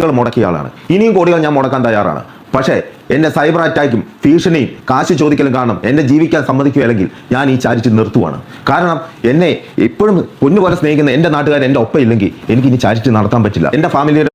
കോടികൾ മുടക്കിയ ആളാണ്. ഇനിയും കോടികൾ ഞാൻ മുടക്കാൻ തയ്യാറാണ്. പക്ഷേ എന്നെ സൈബർ അറ്റാക്കും ഭീഷണിയും കാശ് ചോദിക്കലും കാരണം എന്നെ ജീവിക്കാൻ സമ്മതിക്കുകയല്ലെങ്കിൽ ഞാൻ ഈ ചാരിറ്റി നിർത്തുവാണ്. കാരണം എന്നെ ഇപ്പോഴും പൊന്നുപോലെ സ്നേഹിക്കുന്ന എന്റെ നാട്ടുകാർ എന്റെ ഒപ്പം ഇല്ലെങ്കിൽ എനിക്ക് ഇനി ചാരിറ്റി നടത്താൻ പറ്റില്ല. എന്റെ ഫാമിലിയുടെ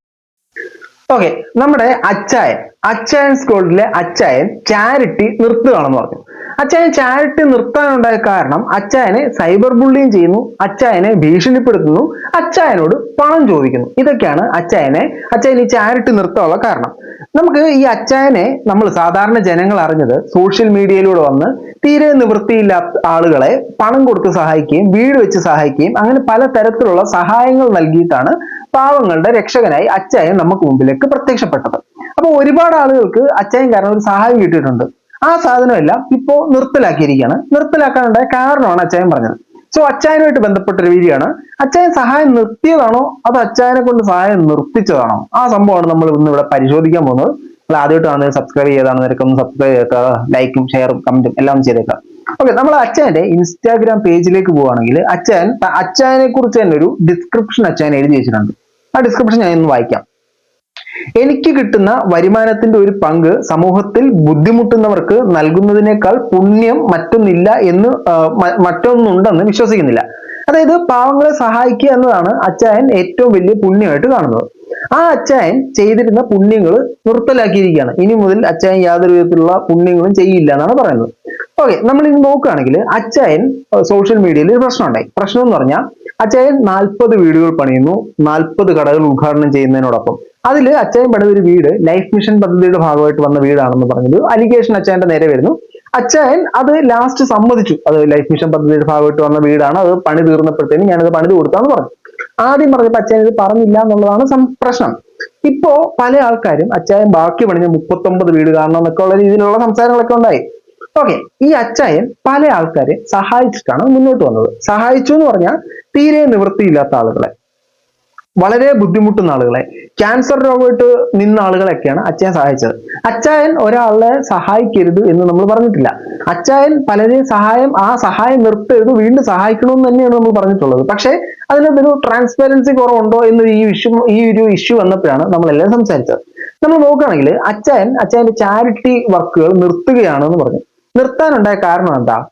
ഓക്കെ നമ്മുടെ അച്ചായൻ അച്ചായൻ സ്കൂളിലെ അച്ചായൻ ചാരിറ്റി നിർത്തുകയാണെന്ന് പറഞ്ഞു. അച്ചായൻ ചാരിറ്റി നിർത്താനുണ്ടായ കാരണം അച്ചായനെ സൈബർ ബുള്ളിയും ചെയ്യുന്നു അച്ചായനെ ഭീഷണിപ്പെടുത്തുന്നു അച്ചായനോട് പണം ചോദിക്കുന്നു. ഇതൊക്കെയാണ് അച്ചായനെ അച്ചായൻ ഈ ചാരിറ്റി നിർത്താനുള്ള കാരണം. നമുക്ക് ഈ അച്ചായനെ നമ്മൾ സാധാരണ ജനങ്ങൾ അറിഞ്ഞത് സോഷ്യൽ മീഡിയയിലൂടെ വന്ന് തീരെ നിവൃത്തിയില്ലാത്ത ആളുകളെ പണം കൊടുത്ത് സഹായിക്കുകയും വീട് വെച്ച് സഹായിക്കുകയും അങ്ങനെ പല തരത്തിലുള്ള സഹായങ്ങൾ നൽകിയിട്ടാണ് പാവങ്ങളുടെ രക്ഷകനായി അച്ചായൻ നമുക്ക് മുമ്പിലേക്ക് പ്രത്യക്ഷപ്പെട്ടത്. അപ്പോൾ ഒരുപാട് ആളുകൾക്ക് അച്ചായൻ കാരണം ഒരു സഹായം കിട്ടിയിട്ടുണ്ട്. ആ സാധനമെല്ലാം ഇപ്പോ നിർത്തലാക്കിയിരിക്കുകയാണ്. നിർത്തലാക്കാനുണ്ടായ കാരണമാണ് അച്ചായൻ പറഞ്ഞത്. സോ അച്ചായനുമായിട്ട് ബന്ധപ്പെട്ട ഒരു വീഡിയോ ആണ് അച്ചായൻ സഹായം നിർത്തിയതാണോ? അതോ അച്ചായനെ കൊണ്ട് സഹായം നിർത്തിച്ചതാണോ? ആ സംഭവമാണ് നമ്മൾ ഇന്ന് ഇവിടെ പരിശോധിക്കാൻ പോകുന്നത്. നിങ്ങൾ ആദ്യമായിട്ട് കാണുന്നത് സബ്സ്ക്രൈബ് ചെയ്താണ് നിനക്ക് സബ്സ്ക്രൈബ് ചെയ്തേക്കുക. ലൈക്കും ഷെയറും കമന്റും എല്ലാം ചെയ്തേക്കാം ഓക്കെ നമ്മൾ അച്ചായന്റെ ഇൻസ്റ്റാഗ്രാം പേജിലേക്ക് പോവുകയാണെങ്കിൽ അച്ചായൻ അച്ചായനെ കുറിച്ച് തന്നെ ഒരു ഡിസ്ക്രിപ്ഷൻ അച്ചായൻ എഴുതി വെച്ചിട്ടുണ്ട്. ആ ഡിസ്ക്രിപ്ഷൻ ഞാൻ ഇന്ന് വായിക്കാം. എനിക്ക് കിട്ടുന്ന വരുമാനത്തിന്റെ ഒരു പങ്ക് സമൂഹത്തിൽ ബുദ്ധിമുട്ടുന്നവർക്ക് നൽകുന്നതിനേക്കാൾ പുണ്യം മറ്റൊന്നില്ല എന്ന് മറ്റൊന്നുണ്ടെന്ന് വിശ്വസിക്കുന്നില്ല. അതായത് പാവങ്ങളെ സഹായിക്കുക എന്നതാണ് അച്ചായൻ ഏറ്റവും വലിയ പുണ്യമായിട്ട് കാണുന്നത്. ആ അച്ചായൻ ചെയ്തിരുന്ന പുണ്യങ്ങൾ നിർത്തലാക്കിയിരിക്കുകയാണ്. ഇനി മുതൽ അച്ചായൻ യാതൊരു വിധത്തിലുള്ള പുണ്യങ്ങളും ചെയ്യില്ല എന്നാണ് പറയുന്നത്. ഓക്കെ നമ്മൾ ഇനി നോക്കുകയാണെങ്കിൽ അച്ചായൻ സോഷ്യൽ മീഡിയയിൽ ഒരു പ്രശ്നം ഉണ്ടായി പ്രശ്നം എന്ന് പറഞ്ഞാൽ അച്ചായൻ നാൽപ്പത് വീടുകൾ പണിയുന്നു നാൽപ്പത് കടകൾ ഉദ്ഘാടനം ചെയ്യുന്നതിനോടൊപ്പം. അതിൽ അച്ഛൻ പണിത ഒരു വീട് ലൈഫ് മിഷൻ പദ്ധതിയുടെ ഭാഗമായിട്ട് വന്ന വീടാണെന്ന് പറഞ്ഞത്. അലിഗേഷൻ അച്ഛന്റെ നേരെ വരുന്നു. അച്ഛൻ അത് ലാസ്റ്റ് സമ്മതിച്ചു. അത് ലൈഫ് മിഷൻ പദ്ധതിയുടെ ഭാഗമായിട്ട് വന്ന വീടാണ്. അത് പണി തീർന്നപ്പോഴത്തേനും ഞാനത് പണിത് കൊടുത്താന്ന് പറഞ്ഞു. ആദ്യം പറഞ്ഞപ്പോൾ അച്ഛൻ ഇത് പറഞ്ഞില്ല എന്നുള്ളതാണ് പ്രശ്നം. ഇപ്പോ പല ആൾക്കാരും അച്ചായൻ ബാക്കി പണിഞ്ഞ മുപ്പത്തൊമ്പത് വീട് കാണണം എന്നൊക്കെ ഉള്ള രീതിയിലുള്ള സംസാരങ്ങളൊക്കെ ഉണ്ടായി. ഓക്കെ ഈ അച്ചായൻ പല ആൾക്കാരെ സഹായിച്ചിട്ടാണ് മുന്നോട്ട് വന്നത്. സഹായിച്ചു എന്ന് പറഞ്ഞാൽ തീരെ നിവൃത്തിയില്ലാത്ത ആളുകളെ. വളരെ ബുദ്ധിമുട്ടുന്ന ആളുകളെ. ക്യാൻസർ രോഗമായിട്ട് നിന്ന ആളുകളൊക്കെയാണ് അച്ചായൻ സഹായിച്ചത്. അച്ചായൻ ഒരാളെ സഹായിക്കരുത് എന്ന് നമ്മൾ പറഞ്ഞിട്ടില്ല. അച്ചായൻ പലരെയും സഹായം ആ സഹായം നിർത്തരുത് വീണ്ടും സഹായിക്കണമെന്ന് തന്നെയാണ് നമ്മൾ പറഞ്ഞിട്ടുള്ളത്. പക്ഷേ അതിനൊരു ട്രാൻസ്പെറൻസി കുറവുണ്ടോ എന്നൊരു ഈ ഇഷ്യൂ ഈ ഒരു ഇഷ്യൂ വന്നപ്പോഴാണ് നമ്മളെല്ലാം സംസാരിച്ചത്. നമ്മൾ നോക്കുകയാണെങ്കിൽ അച്ചായൻ അച്ചായന്റെ ചാരിറ്റി വർക്കുകൾ നിർത്തുകയാണെന്ന് പറഞ്ഞു. നിർത്താനുണ്ടായ കാരണം എന്താ?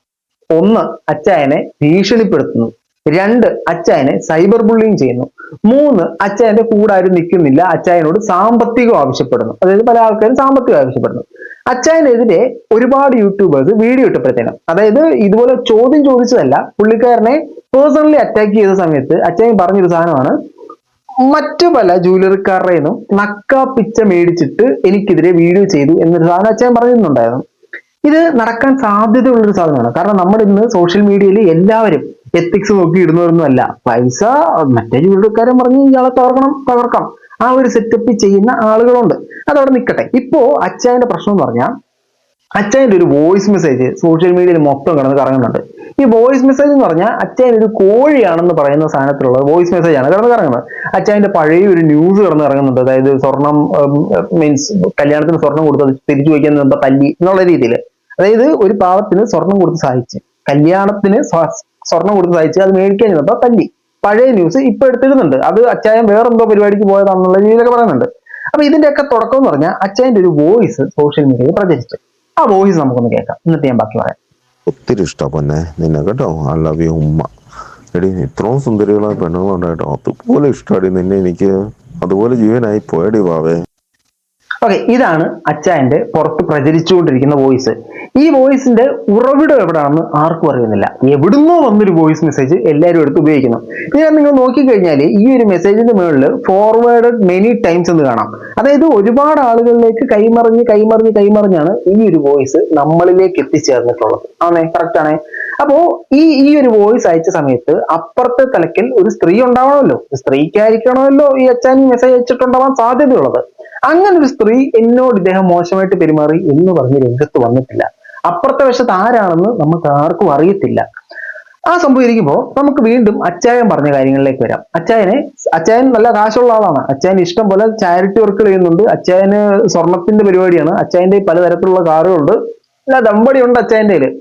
ഒന്ന് അച്ചായനെ ഭീഷണിപ്പെടുത്തുന്നു. രണ്ട് അച്ചായനെ സൈബർ ബുള്ളിങ് ചെയ്യുന്നു. മൂന്ന് അച്ചായന്റെ കൂടെ ആരും നിൽക്കുന്നില്ല. അച്ചായനോട് സാമ്പത്തികം ആവശ്യപ്പെടുന്നു. അതായത് പല ആൾക്കാരും സാമ്പത്തികം ആവശ്യപ്പെടുന്നു. അച്ചായനെതിരെ ഒരുപാട് യൂട്യൂബേഴ്സ് വീഡിയോ ഇട്ടപ്പോഴത്തേനും അതായത് ഇതുപോലെ ചോദ്യം ചോദിച്ചതല്ല പുള്ളിക്കാരനെ പേഴ്സണലി അറ്റാക്ക് ചെയ്ത സമയത്ത് അച്ചായൻ പറഞ്ഞൊരു സാധനമാണ് മറ്റു പല ജൂവലറിക്കാരുടെ നിന്നും പിച്ച മേടിച്ചിട്ട് എനിക്കെതിരെ വീഡിയോ ചെയ്തു എന്നൊരു സാധനം അച്ചായൻ പറഞ്ഞിരുന്നുണ്ടായിരുന്നു. ഇത് നടക്കാൻ സാധ്യതയുള്ളൊരു സാധനമാണ്. കാരണം നമ്മൾ ഇന്ന് സോഷ്യൽ മീഡിയയിൽ എല്ലാവരും എത്തിക്സ് നോക്കി ഇടുന്നവരൊന്നും അല്ല. പൈസ മറ്റേ ജോലിക്കാരൻ പറഞ്ഞ് ഇയാളെ തകർക്കണം തകർക്കാം. ആ ഒരു സെറ്റപ്പ് ചെയ്യുന്ന ആളുകളുണ്ട്. അതവിടെ നിൽക്കട്ടെ ഇപ്പോ അച്ചായന്റെ പ്രശ്നം എന്ന് പറഞ്ഞാൽ അച്ചായന്റെ ഒരു വോയിസ് മെസ്സേജ് സോഷ്യൽ മീഡിയയിൽ മൊത്തം കിടന്ന് കറങ്ങുന്നുണ്ട്. ഈ വോയിസ് മെസ്സേജ് എന്ന് പറഞ്ഞാൽ അച്ചായൻ ഒരു കോഴിയാണെന്ന് പറയുന്ന സാധനത്തിലുള്ള വോയിസ് മെസ്സേജ് ആണ് കിടന്ന് കറങ്ങുന്നത്. അച്ചായന്റെ പഴയ ഒരു ന്യൂസ് കിടന്ന് ഇറങ്ങുന്നുണ്ട് അതായത് സ്വർണം മീൻസ് കല്യാണത്തിന് സ്വർണം കൊടുത്ത് തിരിച്ചു വയ്ക്കാൻ തല്ലി എന്നുള്ള രീതിയിൽ. അതായത് ഒരു പാവത്തിന് സ്വർണം കൊടുത്ത് സഹായിച്ച് കല്യാണത്തിന് സ്വർണം കൊടുത്ത് തയ്ച്ച് അത് മേടിക്കാൻ ചെന്നപ്പോ തല്ലി. പഴയ ന്യൂസ് ഇപ്പൊ എടുത്തിരുന്നുണ്ട്. അത് അച്ചായൻ വേറെന്തോ പരിപാടിക്ക് പോയതാണെന്നുള്ള രീതിയിലൊക്കെ പറയുന്നുണ്ട്. അപ്പൊ ഇതിന്റെയൊക്കെ തുടക്കം എന്ന് പറഞ്ഞാൽ അച്ചായന്റെ ഒരു വോയിസ് സോഷ്യൽ മീഡിയയിൽ പ്രചരിച്ചു. ആ വോയിസ് നമുക്കൊന്ന് കേൾക്കാം. എന്നിട്ട് ഞാൻ ബാക്കി പറയാം. ഒത്തിരി ഇഷ്ടം പൊന്നെ. നിന്നെ കേട്ടോ ഐ ലവ് യു ഉമ്മ. എടി ഇത്രയും സുന്ദരികളായ പെണ്ണുങ്ങളുണ്ടായിട്ടോ അതുപോലെ ഇഷ്ടമാടി നിന്നെ എനിക്ക്. അതുപോലെ ജീവനായി പോയടി വാവേ. ഓക്കെ ഇതാണ് അച്ചായന്റെ പുറത്ത് പ്രചരിച്ചുകൊണ്ടിരിക്കുന്ന വോയിസ് ഈ വോയിസിന്റെ ഉറവിടം എവിടെയാണെന്ന് ആർക്കും അറിയുന്നില്ല. എവിടുന്നോ വന്നൊരു വോയിസ് മെസ്സേജ് എല്ലാവരും എടുത്ത് ഉപയോഗിക്കുന്നു. ഞാൻ നിങ്ങൾ നോക്കിക്കഴിഞ്ഞാൽ ഈ ഒരു മെസ്സേജിന്റെ മുകളിൽ ഫോർവേഡ് മെനി ടൈംസ് എന്ന് കാണാം. അതായത് ഒരുപാട് ആളുകളിലേക്ക് കൈമറിഞ്ഞ് കൈമറിഞ്ഞ് കൈമറിഞ്ഞാണ് ഈ ഒരു വോയിസ് നമ്മളിലേക്ക് എത്തിച്ചേർന്നിട്ടുള്ളത്. ആണേ കറക്റ്റ് ആണേ? അപ്പോ ഈ ഈ ഒരു വോയിസ് അയച്ച സമയത്ത് അപ്പുറത്തെ തലക്കിൽ ഒരു സ്ത്രീ ഉണ്ടാവണമല്ലോ. സ്ത്രീക്കായിരിക്കണമല്ലോ ഈ അച്ഛൻ മെസ്സേജ് അയച്ചിട്ടുണ്ടാവാൻ സാധ്യതയുള്ളത്. അങ്ങനെ ഒരു സ്ത്രീ എന്നോട് ഇദ്ദേഹം മോശമായിട്ട് പെരുമാറി എന്ന് പറഞ്ഞ് രംഗത്ത് വന്നിട്ടില്ല. അപ്പുറത്തെ വശത്ത് ആരാണെന്ന് നമുക്ക് ആർക്കും അറിയത്തില്ല. ആ സംഭവം ഇരിക്കുമ്പോൾ നമുക്ക് വീണ്ടും അച്ചായൻ പറഞ്ഞ കാര്യങ്ങളിലേക്ക് വരാം. അച്ചായനെ അച്ചായൻ നല്ല കാശുള്ള ആളാണ്. അച്ചായൻ ഇഷ്ടം പോലെ ചാരിറ്റി വർക്കുകൾ ചെയ്യുന്നുണ്ട്. അച്ചായന് സ്വർണത്തിന്റെ പരിപാടിയാണ്. അച്ചായന്റെ പലതരത്തിലുള്ള കാറുകളുണ്ട്. അല്ല ദമ്പടി ഉണ്ട് അച്ചായന്റെ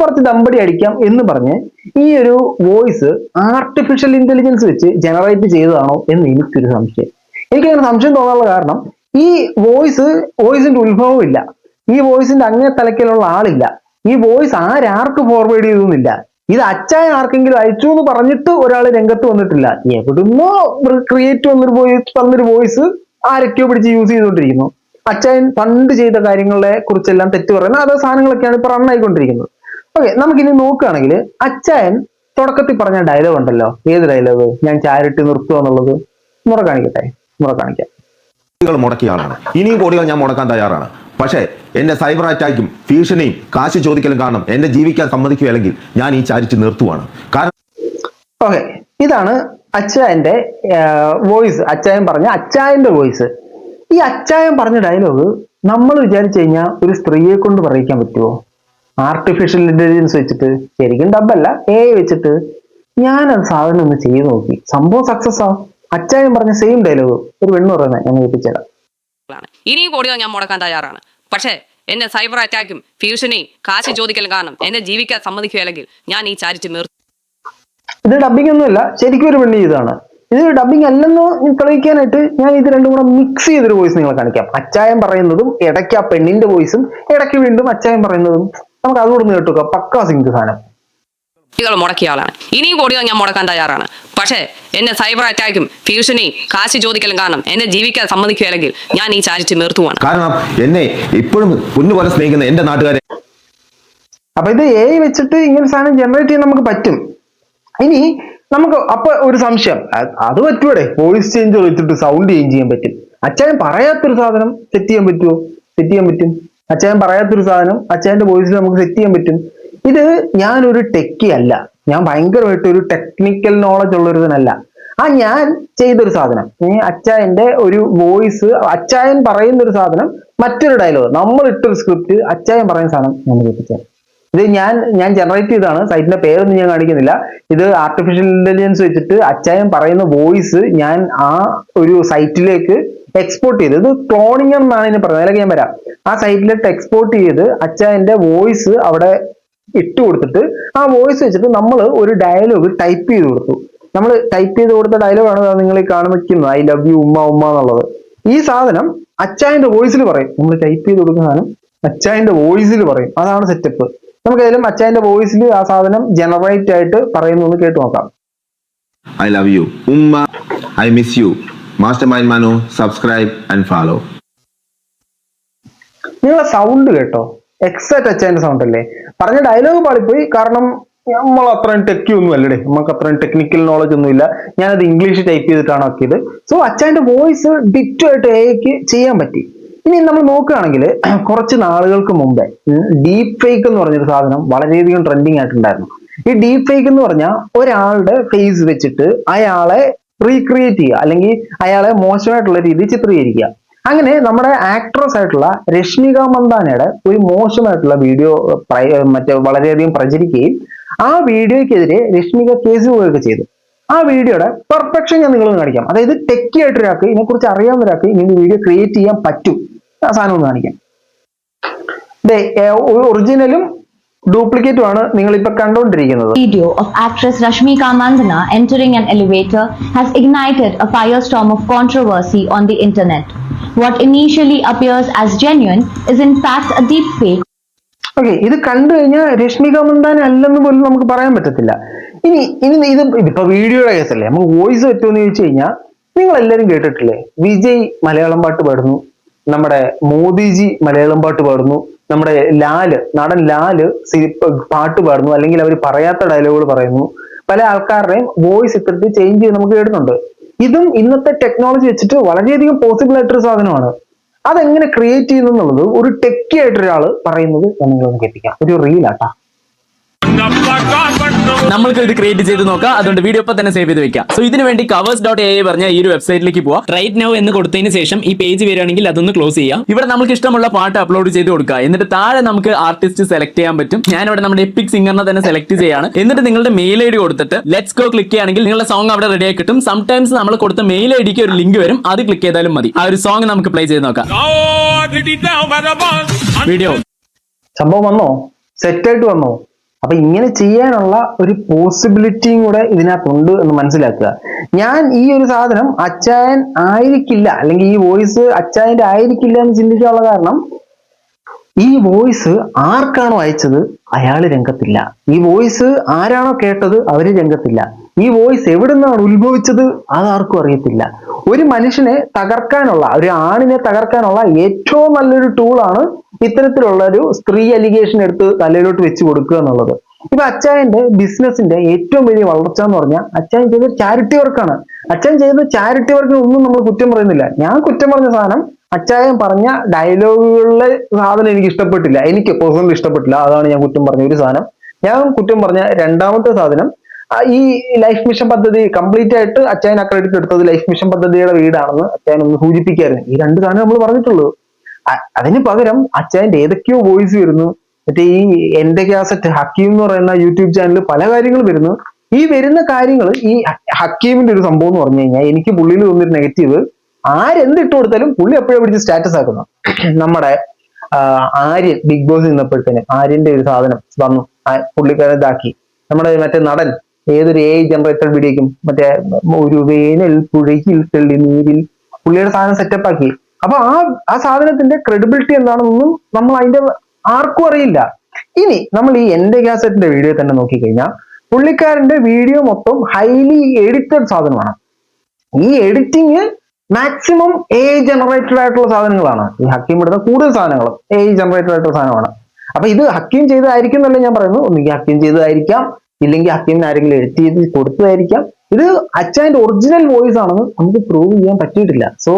കുറച്ച് ദമ്പടി അടിക്കാം എന്ന് പറഞ്ഞ് ഈ ഒരു വോയിസ് ആർട്ടിഫിഷ്യൽ ഇന്റലിജൻസ് വെച്ച് ജനറേറ്റ് ചെയ്തതാണോ എന്ന് എനിക്കൊരു സംശയം. എനിക്കങ്ങനെ സംശയം തോന്നാനുള്ള കാരണം ഈ വോയിസ് വോയിസിന്റെ ഉത്ഭവം ഇല്ല. ഈ വോയിസിന്റെ അങ്ങേ തലക്കിലുള്ള ആളില്ല. ഈ വോയിസ് ആരാർക്ക് ഫോർവേഡ് ചെയ്തൊന്നുമില്ല ഇത് അച്ചായ ആർക്കെങ്കിലും അയച്ചു എന്ന് പറഞ്ഞിട്ട് ഒരാൾ രംഗത്ത് വന്നിട്ടില്ല. എവിടുന്നോ ക്രിയേറ്റ് വന്നൊരു വോയിസ് പറഞ്ഞൊരു വോയിസ് ആരൊക്കെയോ പിടിച്ച് യൂസ് ചെയ്തുകൊണ്ടിരിക്കുന്നു. അച്ചായൻ പണ്ട് ചെയ്ത കാര്യങ്ങളെ കുറിച്ചെല്ലാം തെറ്റ് പറയുന്ന അതേ സാധനങ്ങളൊക്കെയാണ് ഇപ്പൊ റൺ ആയിക്കൊണ്ടിരിക്കുന്നത്. ഓക്കെ നമുക്കിനി നോക്കുകയാണെങ്കിൽ അച്ചായൻ തുടക്കത്തിൽ പറഞ്ഞ ഡയലോഗ് ഉണ്ടല്ലോ. ഏത് ഡയലോഗ് ഞാൻ ചാരിറ്റി നിർത്തുക എന്നുള്ളത് മുറ കാണിക്കട്ടെ? മുറ കാണിക്കാം. കോടികൾ മുടക്കിയ ആളാണ്. ഇനിയും കോടികൾ ഞാൻ മുടക്കാൻ തയ്യാറാണ്. പക്ഷേ എന്റെ സൈബർ അറ്റാക്കും ഭീഷണിയും കാശ് ചോദിക്കലും കാരണം എന്നെ ജീവിക്കാൻ സമ്മതിക്കുകയല്ലെങ്കിൽ ഞാൻ ഈ ചാരിറ്റി നിർത്തുവാണ്. കാരണം ഓക്കെ ഇതാണ് അച്ചായന്റെ വോയിസ്. അച്ചായൻ പറഞ്ഞ അച്ചായന്റെ വോയിസ്. ഈ അച്ചായൻ പറഞ്ഞ ഡയലോഗ് നമ്മൾ വിചാരിച്ചു കഴിഞ്ഞാൽ ഒരു സ്ത്രീയെ കൊണ്ട് പറയിക്കാൻ പറ്റുമോ? ആർട്ടിഫിഷ്യൽ ഇന്റലിജൻസ് വെച്ചിട്ട് ശരിക്കും ഡബല്ല എ വെച്ചിട്ട്. ഞാനത് സാധനം ഒന്ന് ചെയ്തു നോക്കി. സംഭവം സക്സസ് ആ? അച്ചായൻ പറഞ്ഞ സെയിം ഡയലോഗ് ഒരു പെണ്ണ് പറയുന്നത് ഞാൻ കേൾപ്പിച്ചേരാം ഇനി കോടികൾ ഞാൻ മുടക്കാൻ തയ്യാറാണ്. പക്ഷേ എന്നെ സൈബർ അറ്റാക്കും ഫ്യൂഷനെയും കാശ് ചോദിക്കലും കാരണം എന്നെ ജീവിക്കാൻ സമ്മതിക്കുകയല്ലെങ്കിൽ ഞാൻ ഈ ചാരിറ്റി നിർത്തും. ഇത് ഡബിംഗ് ഒന്നുമല്ല ശരിക്കും ഒരു പെണ്ണ് ചെയ്തതാണ്. ഇത് ഡബിംഗ് അല്ലെന്ന് തെളിയിക്കാനായിട്ട് ഞാൻ ഇത് രണ്ടും കൂടെ മിക്സ് ചെയ്തൊരു വോയിസ് നിങ്ങളെ കാണിക്കാം. അച്ചായം പറയുന്നതും ഇടയ്ക്ക് ആ പെണ്ണിന്റെ വോയിസും ഇടയ്ക്ക് വീണ്ടും അച്ചായം പറയുന്നതും നമുക്ക് അതുകൂടെ കേട്ടു പക്കാ സിങ്ക് സാധനം. കോടികൾ മുടക്കിയ ആളാണ്. ഇനിയും കോടികൾ ഞാൻ മുടക്കാൻ തയ്യാറാണ്. പക്ഷേ എന്നെ സൈബർ അറ്റാക്കും ഭീഷണി കാശ് ചോദിക്കലും കാരണം എന്നെ ജീവിക്കാൻ സമ്മതിക്കുകയല്ലെങ്കിൽ ഞാൻ ഈ ചാരിറ്റി നിർത്തുവാണ്. കാരണം എന്നെ ഇപ്പോഴും പൊന്നുപോലെ സ്നേഹിക്കുന്ന എന്റെ നാട്ടുകാരെ അപ്പൊ ഇത് എ വെച്ചിട്ട് ഇങ്ങനെ സാധനം ജനറേറ്റ് ചെയ്യാൻ നമുക്ക് പറ്റും. ഇനി നമുക്ക് അപ്പൊ ഒരു സംശയം. അത് പറ്റൂടെ? വോയിസ് ചേഞ്ച് വെച്ചിട്ട് സൗണ്ട് ചേഞ്ച് ചെയ്യാൻ പറ്റും. അച്ഛൻ പറയാത്തൊരു സാധനം സെറ്റ് ചെയ്യാൻ പറ്റുമോ സെറ്റ് ചെയ്യാൻ പറ്റും. അച്ഛൻ പറയാത്തൊരു സാധനം അച്ഛന്റെ വോയിസിൽ നമുക്ക് സെറ്റ് ചെയ്യാൻ പറ്റും. ഇത് ഞാനൊരു ടെക്കി അല്ല. ഞാൻ ഭയങ്കരമായിട്ട് ഒരു ടെക്നിക്കൽ നോളജ് ഉള്ളൊരുതനല്ല ആ ഞാൻ ചെയ്തൊരു സാധനം. ഈ അച്ചായന്റെ ഒരു വോയിസ് അച്ചായൻ പറയുന്ന ഒരു സാധനം മറ്റൊരു ഡയലോഗ് നമ്മൾ ഇട്ടൊരു സ്ക്രിപ്റ്റ് അച്ചായൻ പറയുന്ന സാധനം ഞാൻ കേൾപ്പിച്ചാൽ ഇത് ഞാൻ ഞാൻ ജനറേറ്റ് ചെയ്താണ് സൈറ്റിന്റെ പേരൊന്നും ഞാൻ കാണിക്കുന്നില്ല. ഇത് ആർട്ടിഫിഷ്യൽ ഇന്റലിജൻസ് വെച്ചിട്ട് അച്ചായൻ പറയുന്ന വോയിസ് ഞാൻ ആ ഒരു സൈറ്റിലേക്ക് എക്സ്പോർട്ട് ചെയ്ത്. ഇത് ക്ലോണിംഗ് എന്നാണ് ഇതിന് പറയുന്നത് അതിലേക്ക് ഞാൻ വരാം. ആ സൈറ്റിലേക്ക് എക്സ്പോർട്ട് ചെയ്ത് അച്ചായന്റെ വോയിസ് അവിടെ ഇട്ട് കൊടുത്തിട്ട് ആ വോയിസ് വെച്ചിട്ട് നമ്മൾ ഒരു ഡയലോഗ് ടൈപ്പ് ചെയ്ത് കൊടുത്തു. നമ്മൾ ടൈപ്പ് ചെയ്ത് കൊടുത്ത ഡയലോഗാണ് നിങ്ങൾ ഈ കാണുന്നത് ഐ ലവ് യു ഉമ്മ ഉമ്മ എന്നുള്ളത്. ഈ സാധനം അച്ചായന്റെ വോയിസിൽ പറയും. നമ്മൾ ടൈപ്പ് ചെയ്ത് കൊടുക്കുന്ന സാധനം അച്ചായന്റെ വോയിസിൽ പറയും. അതാണ് സെറ്റപ്പ് നമുക്ക് ഏതായാലും അച്ചായന്റെ വോയിസിൽ ആ സാധനം ജനറേറ്റ് ആയിട്ട് പറയുന്നു കേട്ട് നോക്കാം. ഐ ലവ് യു ഉമ്മ I miss you master mind Manu subscribe and follow നിങ്ങളെ സൗണ്ട് കേട്ടോ. എക്സാക്ട് അച്ചായന്റെ സൗണ്ട് അല്ലേ? പറഞ്ഞ ഡയലോഗ് പാളിപ്പോയി. കാരണം നമ്മൾ അത്രയും ടെക്കി ഒന്നും അല്ലേ നമുക്ക് അത്രയും ടെക്നിക്കൽ നോളജ് ഒന്നും ഇല്ല. ഞാനത് ഇംഗ്ലീഷ് ടൈപ്പ് ചെയ്തിട്ടാണ് ആക്കിയത്. സോ അച്ഛന്റെ വോയിസ് ഡിറ്റോ ആയിട്ട് എക്ക് ചെയ്യാൻ പറ്റി. ഇനി നമ്മൾ നോക്കുകയാണെങ്കിൽ കുറച്ച് നാളുകൾക്ക് മുമ്പേ ഡീപ് ഫേക്ക് എന്ന് പറഞ്ഞൊരു സാധനം വളരെയധികം ട്രെൻഡിങ് ആയിട്ടുണ്ടായിരുന്നു. ഈ ഡീപ് ഫേക്ക് എന്ന് പറഞ്ഞാൽ ഒരാളുടെ ഫേസ് വെച്ചിട്ട് അയാളെ റീക്രിയേറ്റ് ചെയ്യുക. അല്ലെങ്കിൽ അയാളെ മോശമായിട്ടുള്ള രീതിയിൽ ചിത്രീകരിക്കുക. അങ്ങനെ നമ്മുടെ ആക്ട്രസ് ആയിട്ടുള്ള രശ്മിക മന്ദാനയുടെ ഒരു മോശമായിട്ടുള്ള വീഡിയോ മറ്റേ വളരെയധികം പ്രചരിക്കുകയും ആ വീഡിയോയ്ക്കെതിരെ രശ്മിക കേസ് പോവുകയൊക്കെ ചെയ്തു. ആ വീഡിയോയുടെ പെർഫെക്ഷൻ ഞാൻ നിങ്ങൾ കാണിക്കാം. അതായത് ടെക്കി ആയിട്ട് ഒരാൾക്ക് ഇതിനെക്കുറിച്ച് അറിയാവുന്ന ഒരാൾക്ക് ഇങ്ങനെ വീഡിയോ ക്രിയേറ്റ് ചെയ്യാൻ പറ്റും. ആ സാധനം ഒന്ന് കാണിക്കാം. ഒറിജിനലും ഡ്യൂപ്ലിക്കേറ്റും ആണ് നിങ്ങൾ ഇപ്പൊ കണ്ടുകൊണ്ടിരിക്കുന്നത്. Of actress actress Rashmika entering an elevator has ignited a fire storm of controversy on the internet. What initially appears as genuine is in fact a deep fake. Okay ഇത് കണ്ടു കഴിഞ്ഞാൽ രശ്മിക മന്ദാന അല്ലെന്ന് പോലും നമുക്ക് പറയാൻ പറ്റത്തില്ല. ഇനി ഇനി ഇത് ഇതിപ്പോ വീഡിയോയുടെ കേസല്ലേ നമുക്ക് വോയിസ് പറ്റുമെന്ന് ചോദിച്ചു കഴിഞ്ഞാൽ നിങ്ങൾ എല്ലാവരും കേട്ടിട്ടില്ലേ? വിജയ് മലയാളം പാട്ട് പാടുന്നു നമ്മുടെ മോദിജി മലയാളം പാട്ട് പാടുന്നു നമ്മുടെ ലാൽ നടൻ ലാൽ പാട്ട് പാടുന്നു അല്ലെങ്കിൽ അവർ പറയാത്ത ഡയലോഗുകൾ പറയുന്നു. പല ആൾക്കാരുടെയും വോയിസ് ഇത്തരത്തിൽ ചേഞ്ച് ചെയ്ത് നമുക്ക് കേട്ടിട്ടുണ്ട്. ഇതും ഇന്നത്തെ ടെക്നോളജി വെച്ചിട്ട് വളരെയധികം പോസിബിൾ ആയിട്ടൊരു സാധനമാണ്. അതെങ്ങനെ ക്രിയേറ്റ് ചെയ്യുന്നു എന്നുള്ളത് ഒരു ടെക്കി ആയിട്ട് ഒരാൾ പറയുന്നത് നിങ്ങളൊന്ന് കേൾപ്പിക്കാം. ഒരു റീലാട്ടാ നമ്മൾക്ക് ഇത് ക്രിയേറ്റ് ചെയ്ത് നോക്കാം. അതുകൊണ്ട് വീഡിയോ ഇപ്പൊ തന്നെ സേവ് ചെയ്ത് വെക്കാം. സോ ഇതിന് വേണ്ടി കവേഴ്സ് ഡോട്ട് എ പറഞ്ഞ ഈ ഒരു വെബ്സൈറ്റിലേക്ക് പോവാം. റൈറ്റ് നൗ എന്ന് കൊടുത്തതിന് ശേഷം ഈ പേജ് വരികയാണെങ്കിൽ അതൊന്ന് ക്ലോസ് ചെയ്യാം. ഇവിടെ നമുക്ക് ഇഷ്ടമുള്ള പാട്ട് അപ്ലോഡ് ചെയ്ത് കൊടുക്കുക. എന്നിട്ട് താഴെ നമുക്ക് ആർട്ടിസ്റ്റ് സെലക്ട് ചെയ്യാൻ പറ്റും. ഞാൻ ഇവിടെ നമ്മുടെ എപ്പിക് സിംഗറിനെ തന്നെ സെലക്ട് ചെയ്യാണ്. എന്നിട്ട് നിങ്ങളുടെ മെയിൽ ഐ ഡി കൊടുത്തിട്ട് ലെറ്റ്സ് ഗോ ക്ലിക്ക് ചെയ്യുകയാണെങ്കിൽ നിങ്ങളുടെ സോങ് അവിടെ റെഡി ആയി കിട്ടും. സംടൈംസ് നമ്മൾ കൊടുത്ത മെയിൽ ഐ ഡിക്ക് ഒരു ലിങ്ക് വരും. അത് ക്ലിക്ക് ചെയ്താലും മതി. ആ ഒരു സോങ് നമുക്ക് പ്ലേ ചെയ്ത് നോക്കാം. വീഡിയോ സംഭവം വന്നോ? സെറ്റ് ആയിട്ട് വന്നോ? അപ്പൊ ഇങ്ങനെ ചെയ്യാനുള്ള ഒരു പോസിബിലിറ്റിയും കൂടെ ഇതിനകത്തുണ്ട് എന്ന് മനസ്സിലാക്കുക. ഞാൻ ഈ ഒരു സാധനം അച്ചായൻ ആയിരിക്കില്ല അല്ലെങ്കിൽ ഈ വോയിസ് അച്ചായന്റെ ആയിരിക്കില്ല എന്ന് ചിന്തിക്കാനുള്ള കാരണം ഈ വോയിസ് ആർക്കാണോ അയച്ചത്? അയാൾ രംഗത്തില്ല. ഈ വോയിസ് ആരാണോ കേട്ടത്? അവർ രംഗത്തില്ല. ഈ വോയിസ് എവിടെ നിന്നാണ് ഉത്ഭവിച്ചത്? അതാർക്കും അറിയത്തില്ല. ഒരു മനുഷ്യനെ തകർക്കാനുള്ള ഒരു ആണിനെ തകർക്കാനുള്ള ഏറ്റവും നല്ലൊരു ടൂളാണ് ഇത്തരത്തിലുള്ള ഒരു സ്ത്രീ അലിഗേഷൻ എടുത്ത് തലയിലോട്ട് വെച്ച് കൊടുക്കുക എന്നുള്ളത്. ഇപ്പൊ അച്ചായന്റെ ബിസിനസിന്റെ ഏറ്റവും വലിയ വളർച്ച എന്ന് പറഞ്ഞാൽ അച്ചായൻ ചെയ്ത ചാരിറ്റി വർക്കാണ് അച്ചായൻ ചെയ്ത ചാരിറ്റി വർക്കിന് ഒന്നും നമ്മൾ കുറ്റം പറയുന്നില്ല. ഞാൻ കുറ്റം പറഞ്ഞ സാധനം അച്ചായൻ പറഞ്ഞ ഡയലോഗുകളിലെ സാധനം എനിക്ക് ഇഷ്ടപ്പെട്ടില്ല. എനിക്ക് പേഴ്സണലി ഇഷ്ടപ്പെട്ടില്ല. അതാണ് ഞാൻ കുറ്റം പറഞ്ഞ ഒരു സാധനം. ഞാൻ കുറ്റം പറഞ്ഞ രണ്ടാമത്തെ സാധനം ഈ ലൈഫ് മിഷൻ പദ്ധതി കംപ്ലീറ്റ് ആയിട്ട് അച്ചായൻ അക്രഡിറ്റ് എടുത്തത് ലൈഫ് മിഷൻ പദ്ധതിയുടെ വീടാണെന്ന് അച്ചായൻ ഒന്ന് സൂചിപ്പിക്കായിരുന്നു. ഈ രണ്ട് സാധനം നമ്മൾ പറഞ്ഞിട്ടുള്ളൂ. അതിന് പകരം അച്ചായന്റെ ഏതൊക്കെയോ വോയിസ് വരുന്നു. മറ്റേ ഈ എന്റെ ക്യാസറ്റ് ഹക്കീം എന്ന് പറയുന്ന യൂട്യൂബ് ചാനലിൽ പല കാര്യങ്ങളും വരുന്നു. ഈ വരുന്ന കാര്യങ്ങൾ ഈ ഹക്കീമിന്റെ ഒരു സംഭവം എന്ന് പറഞ്ഞു കഴിഞ്ഞാൽ എനിക്ക് പുള്ളിയിൽ തോന്നിയൊരു നെഗറ്റീവ് ആരെന്തിട്ട് കൊടുത്താലും പുള്ളി എപ്പോഴും പിടിച്ച് സ്റ്റാറ്റസ് ആക്കുന്നു. നമ്മുടെ ആര്യൻ ബിഗ് ബോസ് നിന്നപ്പോഴത്തേന് ആര്യന്റെ ഒരു സാധനം വന്നു. പുള്ളിക്കാരൻ ഇതാക്കി. നമ്മുടെ മറ്റേ നടൻ ഏതൊരു എ ജനറേറ്റഡ് വീഡിയോക്കും മറ്റേ ഒരു വേനൽ പുഴയിൽ തെള്ളി നീരിൽ പുള്ളിയുടെ സാധനം സെറ്റപ്പ് ആക്കി അപ്പൊ ആ ആ സാധനത്തിന്റെ ക്രെഡിബിലിറ്റി എന്താണെന്നൊന്നും നമ്മൾ അതിന്റെ ആർക്കും അറിയില്ല. ഇനി നമ്മൾ ഈ എന്റെ ഗ്യാസറ്റിന്റെ വീഡിയോ തന്നെ നോക്കിക്കഴിഞ്ഞാൽ പുള്ളിക്കാരന്റെ വീഡിയോ മൊത്തം ഹൈലി എഡിറ്റഡ് സാധനമാണ്. ഈ എഡിറ്റിങ് മാക്സിമം എ ജനറേറ്റഡ് ആയിട്ടുള്ള സാധനങ്ങളാണ്. ഈ ഹക്കീം ഇടുന്ന കൂടുതൽ സാധനങ്ങളും എ ജനറേറ്റഡ് ആയിട്ടുള്ള സാധനമാണ്. അപ്പൊ ഇത് ഹക്കീം ചെയ്തതായിരിക്കും എന്നല്ല ഞാൻ പറയുന്നു ഒന്നുകിൽ ഹക്കീം ചെയ്തതായിരിക്കാം. ഇല്ലെങ്കിൽ ഹക്കീമിന് ആരെങ്കിലും ചെയ്ത് കൊടുത്തതായിരിക്കാം. ഇത് അച്ഛന്റെ ഒറിജിനൽ വോയിസ് ആണെന്ന് നമുക്ക് പ്രൂവ് ചെയ്യാൻ പറ്റിയിട്ടില്ല. സോ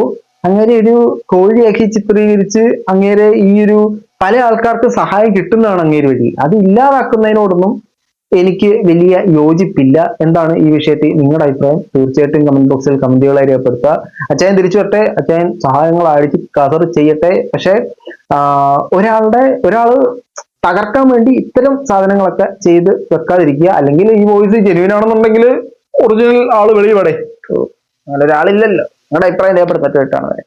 അങ്ങനെ ഒരു കോഴിയാക്കി ചിത്രീകരിച്ച് അങ്ങേരെ ഈ ഒരു പല ആൾക്കാർക്ക് സഹായം കിട്ടുന്നതാണ് അങ്ങേര് വഴി. അത് ഇല്ലാതാക്കുന്നതിനോടൊന്നും എനിക്ക് വലിയ യോജിപ്പില്ല എന്താണ് ഈ വിഷയത്തിൽ നിങ്ങളുടെ അഭിപ്രായം. തീർച്ചയായിട്ടും കമന്റ് ബോക്സിൽ കമന്റുകളായി രേഖപ്പെടുത്തുക. അച്ഛൻ തിരിച്ചു വരട്ടെ. അച്ചായൻ സഹായങ്ങൾ അടിച്ച് കസർ ചെയ്യട്ടെ. പക്ഷെ ഒരാളുടെ ഒരാൾ തകർക്കാൻ വേണ്ടി ഇത്തരം സാധനങ്ങളൊക്കെ ചെയ്ത് വെക്കാതിരിക്കുക. അല്ലെങ്കിൽ ഈ വോയിസ് ജെന്യൂൻ ആണെന്നുണ്ടെങ്കിൽ ഒറിജിനൽ ആൾ വെളിയിൽ പടേ അങ്ങനെ ഒരാളില്ലല്ലോ നിങ്ങളുടെ അഭിപ്രായം രേഖപ്പെടുത്തട്ടെ